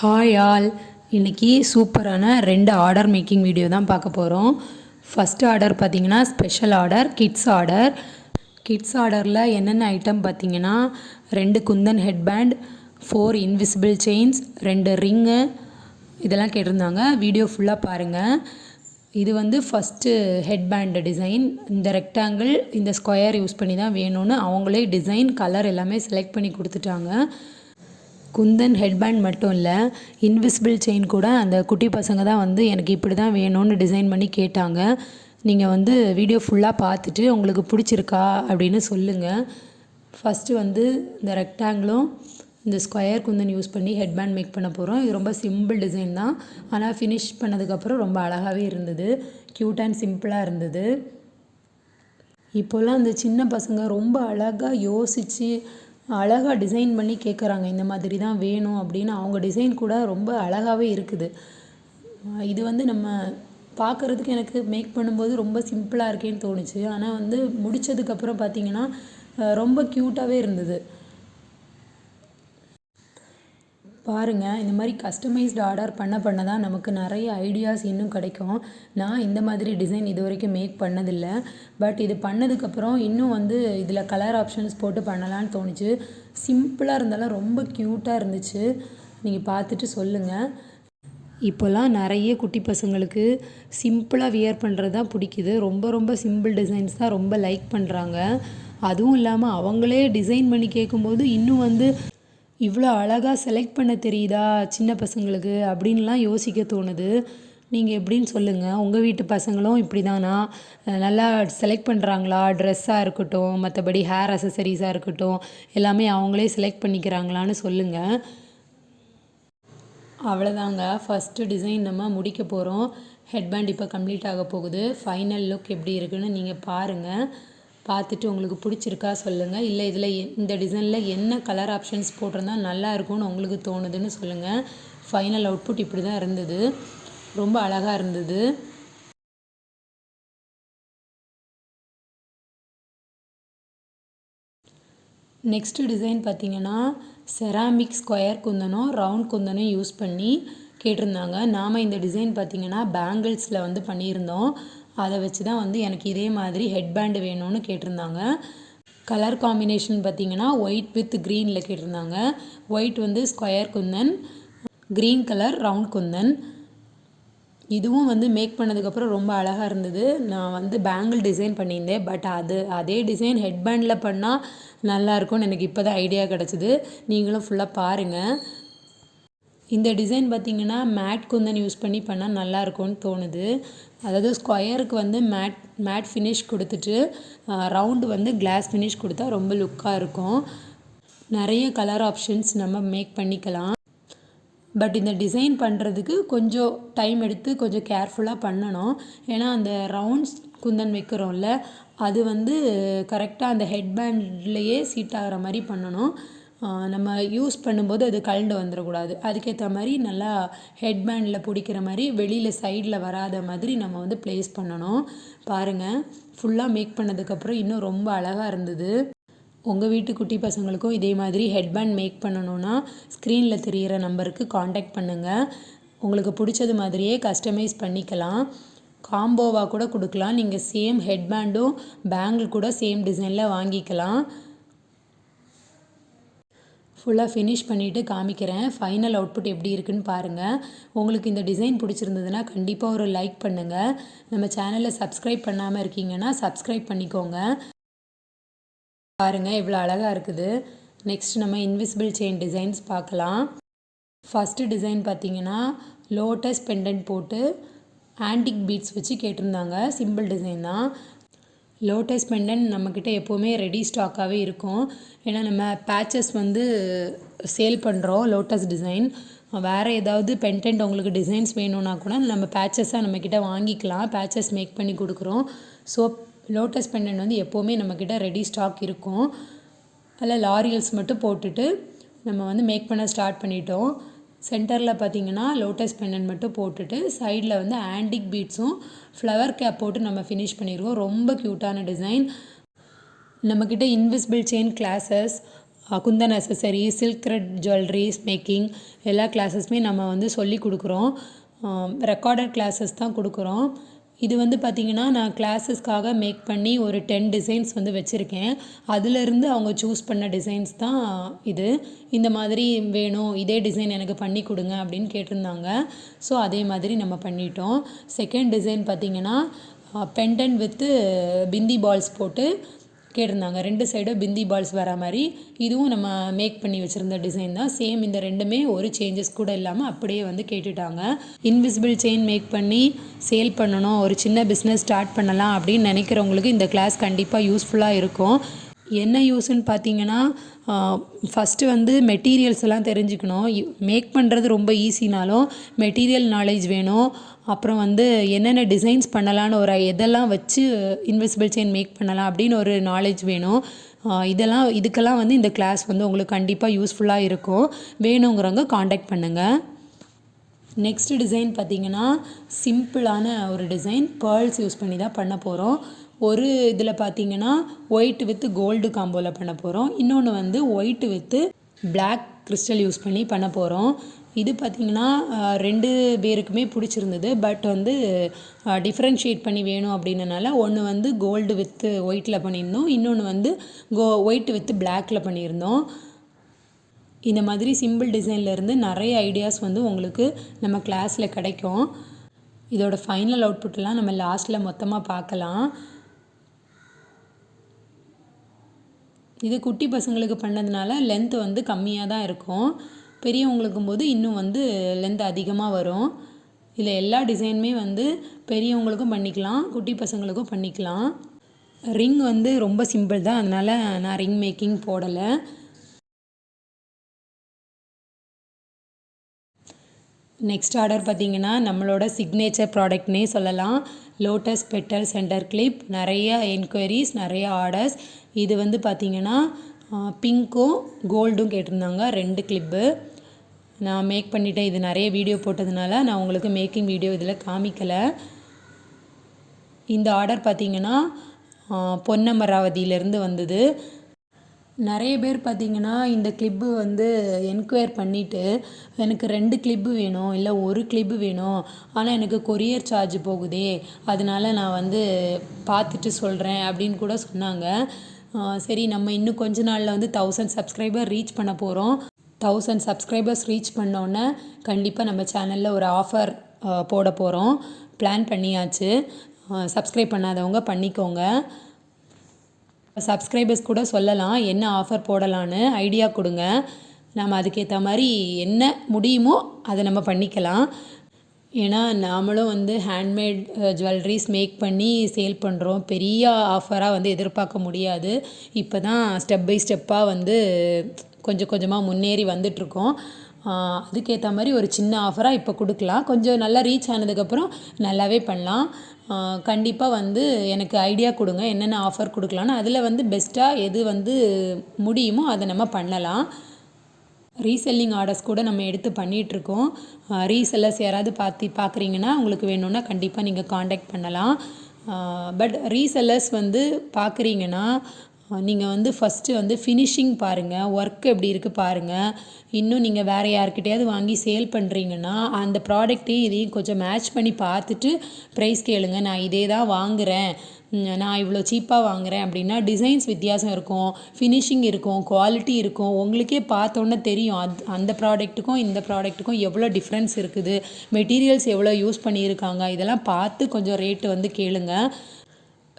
Hi all இன்றைக்கி சூப்பரான ரெண்டு ஆர்டர் மேக்கிங் வீடியோ தான் பார்க்க போகிறோம் ஃபஸ்ட் ஆர்டர் பார்த்தீங்கன்னா special order kids order kids ஆர்டரில் என்னென்ன ஐட்டம் பார்த்தீங்கன்னா ரெண்டு kundan headband four invisible chains ரெண்டு ரிங்கு இதெல்லாம் கேட்டிருந்தாங்க. வீடியோ ஃபுல்லாக பாருங்கள் இது வந்து ஃபஸ்ட்டு ஹெட்பேண்ட் டிசைன் இந்த ரெக்டாங்கிள் இந்த ஸ்கொயர் யூஸ் பண்ணி தான் வேணும்னு அவங்களே டிசைன் கலர் எல்லாமே செலக்ட் பண்ணி கொடுத்துட்டாங்க. குந்தன் ஹெட்பேண்ட் மட்டும் இல்லை இன்விசிபிள் செயின் கூட அந்த குட்டி பசங்க தான் வந்து எனக்கு இப்படி தான் வேணும்னு டிசைன் பண்ணி கேட்டாங்க. நீங்கள் வந்து வீடியோ ஃபுல்லாக பார்த்துட்டு உங்களுக்கு பிடிச்சிருக்கா அப்படின்னு சொல்லுங்கள் ஃபஸ்ட்டு வந்து இந்த ரெக்டாங்கிளும் இந்த ஸ்கொயர் குந்தன் யூஸ் பண்ணி ஹெட்பேண்ட் மேக் பண்ண போகிறோம் இது ரொம்ப சிம்பிள் டிசைன் தான். ஆனால் ஃபினிஷ் பண்ணதுக்கப்புறம் ரொம்ப அழகாகவே இருந்தது. க்யூட் அண்ட் சிம்பிளாக இருந்தது. இப்போல்லாம் அந்த சின்ன பசங்க ரொம்ப அழகாக யோசித்து அழகாக டிசைன் பண்ணி கேட்குறாங்க இந்த மாதிரி தான் வேணும் அப்படின்னு. அவங்க டிசைன் கூட ரொம்ப அழகாகவே இருக்குது. இது வந்து நம்ம பார்க்குறதுக்கு எனக்கு மேக் பண்ணும்போது ரொம்ப சிம்பிளாக இருக்கேன்னு தோணுச்சு. ஆனால் வந்து முடித்ததுக்கப்புறம் பார்த்திங்கன்னா ரொம்ப க்யூட்டாகவே இருந்தது. பாருங்கள் இந்த மாதிரி கஸ்டமைஸ்டு ஆர்டர் பண்ண பண்ண தான் நமக்கு நிறைய ஐடியாஸ் இன்னும் கிடைக்கும். நான் இந்த மாதிரி டிசைன் இது வரைக்கும் மேக் பண்ணதில்லை. பட் இது பண்ணதுக்கப்புறம் இன்னும் வந்து இதில் கலர் ஆப்ஷன்ஸ் போட்டு பண்ணலான்னு தோணுச்சு. சிம்பிளாக இருந்தாலும் ரொம்ப க்யூட்டாக இருந்துச்சு. நீங்கள் பார்த்துட்டு சொல்லுங்கள் இப்போல்லாம் நிறைய குட்டி பசங்களுக்கு சிம்பிளாக வியர் பண்ணுறது தான் பிடிக்குது. ரொம்ப ரொம்ப சிம்பிள் டிசைன்ஸ் தான் ரொம்ப லைக் பண்ணுறாங்க அதுவும் இல்லாமல் அவங்களே டிசைன் பண்ணி கேட்கும்போது இன்னும் வந்து இவ்வளோ அழகாக செலக்ட் பண்ண தெரியுதா சின்ன பசங்களுக்கு அப்படின்லாம் யோசிக்க தோணுது. நீங்கள் எப்படின்னு சொல்லுங்கள் உங்கள் வீட்டு பசங்களும் இப்படி தானா நல்லா செலக்ட் பண்ணுறாங்களா ட்ரெஸ்ஸாக இருக்கட்டும் மற்றபடி ஹேர் அசசரிஸாக இருக்கட்டும் எல்லாமே அவங்களே செலக்ட் பண்ணிக்கிறாங்களான்னு சொல்லுங்கள் அவ்வளோதாங்க ஃபஸ்ட்டு டிசைன் நம்ம முடிக்க போகிறோம் ஹெட்பேண்ட் இப்போ கம்ப்ளீட் ஆக போகுது. ஃபைனல் லுக் எப்படி இருக்குன்னு நீங்கள் பாருங்கள் பார்த்துட்டு உங்களுக்கு பிடிச்சிருக்கா சொல்லுங்கள் இல்லை இதில் இந்த டிசைனில் என்ன கலர் ஆப்ஷன்ஸ் போட்டிருந்தா நல்லா இருக்கும்னு உங்களுக்கு தோணுதுன்னு சொல்லுங்கள் ஃபைனல் அவுட்புட் இப்படி தான் இருந்தது. ரொம்ப அழகாக இருந்தது. நெக்ஸ்ட்டு டிசைன் பார்த்திங்கன்னா செராமிக் ஸ்கொயர் குந்தனும் ரவுண்ட் குந்தனும் யூஸ் பண்ணி கேட்டிருந்தாங்க. நாம் இந்த டிசைன் பார்த்திங்கன்னா பேங்கிள்ஸில் வந்து பண்ணியிருந்தோம். அதை வச்சு தான் வந்து எனக்கு இதே மாதிரி ஹெட் பேண்டு வேணும்னு கேட்டிருந்தாங்க. கலர் காம்பினேஷன் பார்த்திங்கன்னா ஒயிட் வித் க்ரீனில் கேட்டிருந்தாங்க. ஒயிட் வந்து square kundan green colour round kundan. இதுவும் வந்து மேக் பண்ணதுக்கப்புறம் ரொம்ப அழகாக இருந்தது. நான் வந்து பேங்கிள் டிசைன் பண்ணியிருந்தேன் பட் அது அதே டிசைன் ஹெட் பேண்டில் பண்ணால் நல்லாயிருக்கும்னு எனக்கு இப்போ தான் ஐடியா கிடச்சிது. நீங்களும் ஃபுல்லாக பாருங்கள் இந்த டிசைன் பார்த்திங்கன்னா மேட் குந்தன் யூஸ் பண்ணி பண்ணால் நல்லாயிருக்கும்னு தோணுது. அதாவது ஸ்கொயருக்கு வந்து மேட் மேட் ஃபினிஷ் கொடுத்துட்டு ரவுண்டு வந்து கிளாஸ் ஃபினிஷ் கொடுத்தா ரொம்ப லுக்காக இருக்கும். நிறைய கலர் ஆப்ஷன்ஸ் நம்ம மேக் பண்ணிக்கலாம். பட் இந்த டிசைன் பண்ணுறதுக்கு கொஞ்சம் டைம் எடுத்து கொஞ்சம் கேர்ஃபுல்லாக பண்ணணும். ஏன்னா அந்த ரவுண்ட்ஸ் குந்தன் வைக்கிறோம்ல அது வந்து கரெக்டாக அந்த ஹெட் பேண்ட்லேயே சீட் ஆகிற மாதிரி பண்ணணும். நம்ம யூஸ் பண்ணும்போது அது கழண்டு வந்துடக்கூடாது அதுக்கேற்ற மாதிரி நல்லா ஹெட் பேண்டில் பிடிக்கிற மாதிரி வெளியில் சைடில் வராத மாதிரி நம்ம வந்து ப்ளேஸ் பண்ணணும். பாருங்கள் ஃபுல்லாக மேக் பண்ணதுக்கப்புறம் இன்னும் ரொம்ப அழகாக இருந்தது. உங்கள் வீட்டு குட்டி பசங்களுக்கும் இதே மாதிரி ஹெட் பேண்ட் மேக் பண்ணணுன்னா ஸ்க்ரீனில் தெரிகிற நம்பருக்கு காண்டாக்ட் பண்ணுங்கள் உங்களுக்கு பிடிச்சது மாதிரியே கஸ்டமைஸ் பண்ணிக்கலாம். காம்போவாக கூட கொடுக்கலாம். நீங்கள் சேம் ஹெட் பேண்டும் பேங்கிள் கூட சேம் டிசைனில் வாங்கிக்கலாம். ஃபுல்லாக ஃபினிஷ் பண்ணிவிட்டு காமிக்கிறேன். ஃபைனல் அவுட்புட் எப்படி இருக்குன்னு பாருங்கள் உங்களுக்கு இந்த டிசைன் பிடிச்சிருந்ததுன்னா கண்டிப்பாக ஒரு லைக் பண்ணுங்கள் நம்ம சேனலை சப்ஸ்கிரைப் பண்ணாமல் இருக்கீங்கன்னா சப்ஸ்கிரைப் பண்ணிக்கோங்க. பாருங்கள் இவ்வளோ அழகாக இருக்குது. நெக்ஸ்ட் நம்ம இன்விசிபிள் செயின் டிசைன்ஸ் பார்க்கலாம். ஃபஸ்ட்டு டிசைன் பார்த்தீங்கன்னா லோட்டஸ் பெண்டன்ட் போட்டு ஆன்டிக் பீட்ஸ் வச்சு கேட்டிருந்தாங்க. சிம்பிள் டிசைன் தான். லோட்டஸ் பெண்டன் நம்மக்கிட்ட எப்போவுமே ரெடி ஸ்டாக்காகவே இருக்கும். ஏன்னா நம்ம பேச்சஸ் வந்து சேல் பண்ணுறோம் லோட்டஸ் டிசைன். வேறு ஏதாவது பென்டென்ட் உங்களுக்கு டிசைன்ஸ் வேணும்னா கூட நம்ம பேச்சஸாக நம்மக்கிட்ட வாங்கிக்கலாம். பேச்சஸ் மேக் பண்ணி கொடுக்குறோம். ஸோ லோட்டஸ் பெண்டன்ட் வந்து எப்போவுமே நம்மக்கிட்ட ரெடி ஸ்டாக் இருக்கும். அதில் லாரியல்ஸ் மட்டும் போட்டுட்டு நம்ம வந்து மேக் பண்ண ஸ்டார்ட் பண்ணிட்டோம். சென்டரில் பார்த்தீங்கன்னா லோட்டஸ் பெண்ணன் மட்டும் போட்டுட்டு சைடில் வந்து ஆன்டிக் பீட்ஸும் ஃப்ளவர் கேப் போட்டு நம்ம ஃபினிஷ் பண்ணிடுவோம் ரொம்ப க்யூட்டான டிசைன் நம்மக்கிட்ட invisible chain classes kundan accessory silk thread jewelleries making எல்லா கிளாஸஸுமே நம்ம வந்து சொல்லி கொடுக்குறோம். ரெக்கார்டட் கிளாஸஸ் தான் கொடுக்குறோம். இது வந்து பார்த்திங்கன்னா நான் கிளாஸஸ்க்காக மேக் பண்ணி ஒரு டென் டிசைன்ஸ் வந்து வச்சுருக்கேன். அதிலிருந்து அவங்க சூஸ் பண்ண டிசைன்ஸ் தான் இது. இந்த மாதிரி வேணும் இதே டிசைன் எனக்கு பண்ணி கொடுங்க அப்படின்னு கேட்டிருந்தாங்க. ஸோ அதே மாதிரி நம்ம பண்ணிட்டோம். செகண்ட் டிசைன் பார்த்திங்கன்னா பெண்டன் வித்து பிந்தி பால்ஸ் போட்டு கேட்டிருந்தாங்க. ரெண்டு சைடும் பிந்தி பால்ஸ் வர மாதிரி. இதுவும் நம்ம மேக் பண்ணி வச்சுருந்த டிசைன் தான். சேம் இந்த ரெண்டுமே ஒரு சேஞ்சஸ் கூட இல்லாமல் அப்படியே வந்து கேட்டுட்டாங்க. இன்விசிபிள் செயின் மேக் பண்ணி சேல் பண்ணணும். ஒரு சின்ன பிஸ்னஸ் ஸ்டார்ட் பண்ணலாம் அப்படின்னு நினைக்கிறவங்களுக்கு இந்த கிளாஸ் கண்டிப்பாக யூஸ்ஃபுல்லாக இருக்கும். என்ன யூஸ்ன்னு பார்த்தீங்கன்னா ஃபஸ்ட்டு வந்து மெட்டீரியல்ஸ் எல்லாம் தெரிஞ்சுக்கணும். மேக் பண்ணுறது ரொம்ப ஈஸினாலும் மெட்டீரியல் நாலேஜ் வேணும். அப்புறம் வந்து என்னென்ன டிசைன்ஸ் பண்ணலான்னு ஒரு எதெல்லாம் வச்சு இன்விசிபிள் செயின் மேக் பண்ணலாம் அப்படின்னு ஒரு நாலேஜ் வேணும். இதெல்லாம் இதுக்கெல்லாம் வந்து இந்த கிளாஸ் வந்து உங்களுக்கு கண்டிப்பாக யூஸ்ஃபுல்லாக இருக்கும். வேணுங்கிறவங்க காண்டாக்ட் பண்ணுங்கள் நெக்ஸ்ட் டிசைன் பார்த்திங்கன்னா சிம்பிளான ஒரு டிசைன் பேர்ல்ஸ் யூஸ் பண்ணி தான் பண்ண போகிறோம் ஒரு இதில் பார்த்தீங்கன்னா ஒயிட் வித் கோல்டு காம்போவில் பண்ண போகிறோம் இன்னொன்று வந்து white with black crystal use பண்ணி பண்ண போகிறோம் இது பார்த்திங்கன்னா ரெண்டு பேருக்குமே பிடிச்சிருந்தது. பட் வந்து டிஃப்ரென்ஷியேட் பண்ணி வேணும் அப்படின்னனால ஒன்று வந்து கோல்டு வித்து ஒயிட்டில் பண்ணியிருந்தோம். இன்னொன்று வந்து கோ ஒயிட் வித்து பிளாக்கில் பண்ணியிருந்தோம். இந்த மாதிரி சிம்பிள் டிசைன்லேருந்து நிறைய ஐடியாஸ் வந்து உங்களுக்கு நம்ம கிளாஸில் கிடைக்கும். இதோட ஃபைனல் அவுட்புட்டெல்லாம் நம்ம லாஸ்ட்டில் மொத்தமாக பார்க்கலாம். இது குட்டி பசங்களுக்கு பண்ணதுனால லென்த் வந்து கம்மியாக தான் இருக்கும். பெரியவங்களுக்கும் போது இன்னும் வந்து லென்த் அதிகமாக வரும். இதில் எல்லா டிசைனுமே வந்து பெரியவங்களுக்கும் பண்ணிக்கலாம் குட்டி பசங்களுக்கும் பண்ணிக்கலாம். ரிங் வந்து ரொம்ப சிம்பிள் தான். அதனால் நான் ரிங் மேக்கிங் போடலை. நெக்ஸ்ட் ஆர்டர் பார்த்திங்கன்னா நம்மளோட சிக்னேச்சர் ப்ராடக்ட்னே சொல்லலாம். லோட்டஸ் பெட்டல் சென்டர் கிளிப் நிறைய என்கொயரிஸ் நிறைய ஆர்டர்ஸ் இது வந்து பார்த்திங்கன்னா பிங்க்கும் கோல்டும் கேட்டிருந்தாங்க ரெண்டு கிளிப்பு நான் மேக் பண்ணிவிட்டேன் இது நிறைய வீடியோ போட்டதுனால நான் உங்களுக்கு மேக்கிங் வீடியோ இதில் காமிக்கலை. இந்த ஆர்டர் பார்த்திங்கன்னா பொன்னமராவதியிலேருந்து வந்தது. நிறைய பேர் பார்த்திங்கன்னா இந்த கிளிப்பு வந்து என்கொயர் பண்ணிவிட்டு எனக்கு ரெண்டு கிளிப்பு வேணும் இல்லை ஒரு கிளிப்பு வேணும் ஆனால் எனக்கு கொரியர் சார்ஜ் போகுதே அதனால நான் வந்து பார்த்துட்டு சொல்கிறேன் அப்படின்னு கூட சொன்னாங்க. சரி நம்ம இன்னும் கொஞ்ச நாளில் வந்து தௌசண்ட் சப்ஸ்கிரைபர் ரீச் பண்ண போகிறோம் தௌசண்ட் சப்ஸ்கிரைபர்ஸ் ரீச் பண்ணோன்னே கண்டிப்பாக நம்ம சேனலில் ஒரு ஆஃபர் போட போகிறோம் பிளான் பண்ணியாச்சு. சப்ஸ்கிரைப் பண்ணாதவங்க பண்ணிக்கோங்க. சப்ஸ்கிரைபர்ஸ் கூட சொல்லலாம் என்ன ஆஃபர் போடலான்னு ஐடியா கொடுங்க. நம்ம அதுக்கேற்ற மாதிரி என்ன முடியுமோ அதை நம்ம பண்ணிக்கலாம். ஏன்னா நாமளும் வந்து ஹேண்ட்மேட் ஜுவல்லரிஸ் மேக் பண்ணி சேல் பண்ணுறோம் பெரிய ஆஃபராக வந்து எதிர்பார்க்க முடியாது. இப்போ தான் ஸ்டெப் பை ஸ்டெப்பாக வந்து கொஞ்சம் கொஞ்சமாக முன்னேறி வந்துட்டுருக்கோம். அதுக்கேற்ற மாதிரி ஒரு சின்ன ஆஃபராக இப்போ கொடுக்கலாம். கொஞ்சம் நல்லா ரீச் ஆனதுக்கப்புறம் நல்லாவே பண்ணலாம். கண்டிப்பாக வந்து எனக்கு ஐடியா கொடுங்க. என்னென்ன ஆஃபர் கொடுக்கலான்னு அதில் வந்து பெஸ்ட்டாக எது வந்து முடியுமோ அதை நம்ம பண்ணலாம். ரீசெல்லிங் ஆர்டர்ஸ் கூட நம்ம எடுத்து பண்ணிகிட்ருக்கோம் ரீசெல்லர்ஸ் யாராவது பார்த்து பார்க்குறீங்கன்னா உங்களுக்கு வேணும்னா கண்டிப்பாக நீங்கள் காண்டாக்ட் பண்ணலாம். பட் ரீசெல்லர்ஸ் வந்து பார்க்குறீங்கன்னா நீங்கள் வந்து ஃபஸ்ட்டு வந்து ஃபினிஷிங் பாருங்கள் ஒர்க் எப்படி இருக்குது பாருங்கள் இன்னும் நீங்கள் வேறு யார்கிட்டயாவது வாங்கி சேல் பண்ணுறீங்கன்னா அந்த ப்ராடக்ட்டையும் இதையும் கொஞ்சம் மேட்ச் பண்ணி பார்த்துட்டு ப்ரைஸ் கேளுங்க. நான் இதே தான் வாங்குகிறேன் நான் இவ்வளோ சீப்பாக வாங்குகிறேன் அப்படின்னா டிசைன்ஸ் வித்தியாசம் இருக்கும் ஃபினிஷிங் இருக்கும் குவாலிட்டி இருக்கும். உங்களுக்கே பார்த்தோன்னே தெரியும் அது அந்த ப்ராடக்ட்டுக்கும் இந்த ப்ராடக்ட்டுக்கும் எவ்வளோ டிஃப்ரென்ஸ் இருக்குது. மெட்டீரியல்ஸ் எவ்வளோ யூஸ் பண்ணியிருக்காங்க இதெல்லாம் பார்த்து கொஞ்சம் ரேட்டு வந்து கேளுங்கள்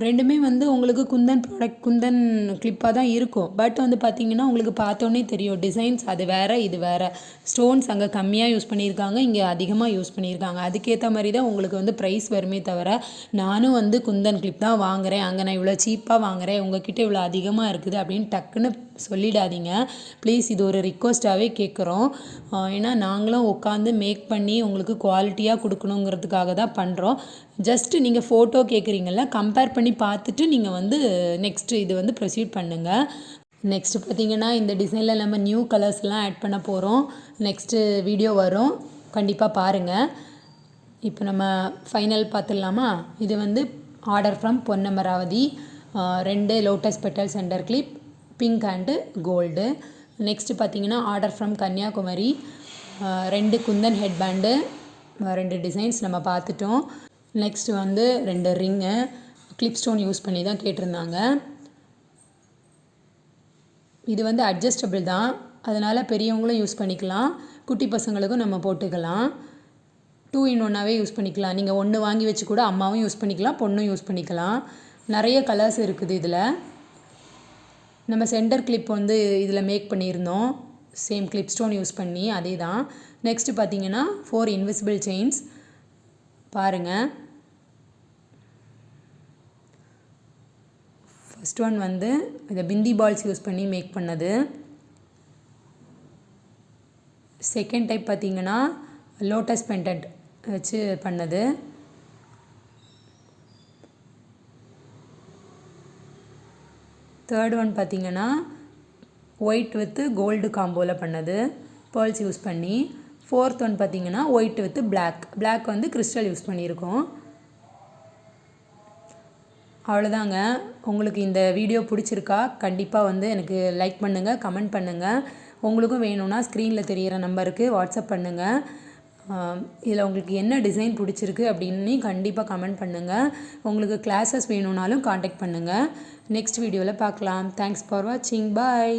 ரெண்டுமே வந்து உங்களுக்கு குந்தன் ப்ராடக்ட் குந்தன் கிளிப்பாக தான் இருக்கும். பட் வந்து பார்த்திங்கன்னா உங்களுக்கு பார்த்தோன்னே தெரியும். டிசைன்ஸ் அது வேறு இது வேறு. ஸ்டோன்ஸ் அங்கே கம்மியாக யூஸ் பண்ணியிருக்காங்க இங்கே அதிகமாக யூஸ் பண்ணியிருக்காங்க. அதுக்கேற்ற மாதிரி தான் உங்களுக்கு வந்து ப்ரைஸ் வருமே தவிர நானும் வந்து குந்தன் கிளிப் தான் வாங்குகிறேன் அங்கே நான் இவ்வளோ சீப்பாக வாங்குகிறேன் உங்ககிட்ட இவ்வளோ அதிகமாக இருக்குது அப்படின்னு டக்குன்னு சொல்லிடாதீங்க. ப்ளீஸ் இது ஒரு ரிக்வஸ்ட்டாகவே கேட்குறோம் ஏன்னா நாங்களும் உட்காந்து மேக் பண்ணி உங்களுக்கு குவாலிட்டியாக கொடுக்கணுங்கிறதுக்காக தான் பண்ணுறோம் ஜஸ்ட்டு நீங்கள் ஃபோட்டோ கேட்குறீங்கள கம்பேர் பண்ணி பார்த்துட்டு நீங்கள் வந்து நெக்ஸ்ட்டு இது வந்து ப்ரொசீட் பண்ணுங்கள் நெக்ஸ்ட்டு பார்த்தீங்கன்னா இந்த டிசைனில் நம்ம நியூ கலர்ஸ்லாம் ஆட் பண்ண போகிறோம் நெக்ஸ்ட்டு வீடியோ வரும். கண்டிப்பாக பாருங்கள் இப்போ நம்ம ஃபைனல் பார்த்துடலாமா? இது வந்து ஆர்டர் ஃப்ரம் பொன்னமராவதி. ரெண்டு lotus petal centre clip pink and gold. Next பார்த்தீங்கன்னா ஆர்டர் ஃப்ரம் கன்னியாகுமரி. ரெண்டு குந்தன் ஹெட் பேண்டு ரெண்டு டிசைன்ஸ் நம்ம பார்த்துட்டோம். நெக்ஸ்ட்டு வந்து ரெண்டு ரிங்கு. கிளிப் ஸ்டோன் யூஸ் பண்ணி தான் கேட்டிருந்தாங்க. இது வந்து அட்ஜஸ்டபிள் தான். அதனால் பெரியவங்களும் யூஸ் பண்ணிக்கலாம். குட்டி பசங்களுக்கும் நம்ம போட்டுக்கலாம். டூ இன் ஒன்னாகவே யூஸ் பண்ணிக்கலாம். நீங்கள் ஒன்று வாங்கி வச்சு கூட அம்மாவும் யூஸ் பண்ணிக்கலாம் பொண்ணும் யூஸ் பண்ணிக்கலாம். நிறைய கலர்ஸ் இருக்குது இதில். நம்ம சென்டர் கிளிப் வந்து இதில் மேக் பண்ணியிருந்தோம். சேம் கிளிப் ஸ்டோன் யூஸ் பண்ணி அதே தான் நெக்ஸ்ட்டு பார்த்தீங்கன்னா ஃபோர் இன்விசிபிள் செயின்ஸ் பாருங்கள் ஃபஸ்ட் ஒன் வந்து இந்த பிந்தி பால்ஸ் யூஸ் பண்ணி மேக் பண்ணது. செகண்ட் டைப் பார்த்தீங்கன்னா லோட்டஸ் பெண்டட் வச்சு பண்ணது. தேர்ட் ஒன் பார்த்திங்கன்னா ஒயிட் வித்து கோல்டு காம்போவில் பண்ணது. பேர்ல்ஸ் யூஸ் பண்ணி. ஃபோர்த் ஒன் பார்த்தீங்கன்னா ஒயிட் வித்து பிளாக் பிளாக் வந்து கிறிஸ்டல் யூஸ் பண்ணியிருக்கோம். அவ்வளோதாங்க உங்களுக்கு இந்த வீடியோ பிடிச்சிருக்கா கண்டிப்பாக வந்து எனக்கு லைக் பண்ணுங்கள் கமெண்ட் பண்ணுங்கள் உங்களுக்கும் வேணும்னா ஸ்க்ரீனில் தெரிகிற நம்பருக்கு வாட்ஸ்அப் பண்ணுங்கள் இதில் உங்களுக்கு என்ன டிசைன் பிடிச்சிருக்கு அப்படின்னு கண்டிப்பாக கமெண்ட் பண்ணுங்கள் உங்களுக்கு கிளாஸஸ் வேணும்னாலும் காண்டாக்ட் பண்ணுங்கள் நெக்ஸ்ட் வீடியோவில் பார்க்கலாம். தேங்க்ஸ் ஃபார் வாட்சிங் பாய்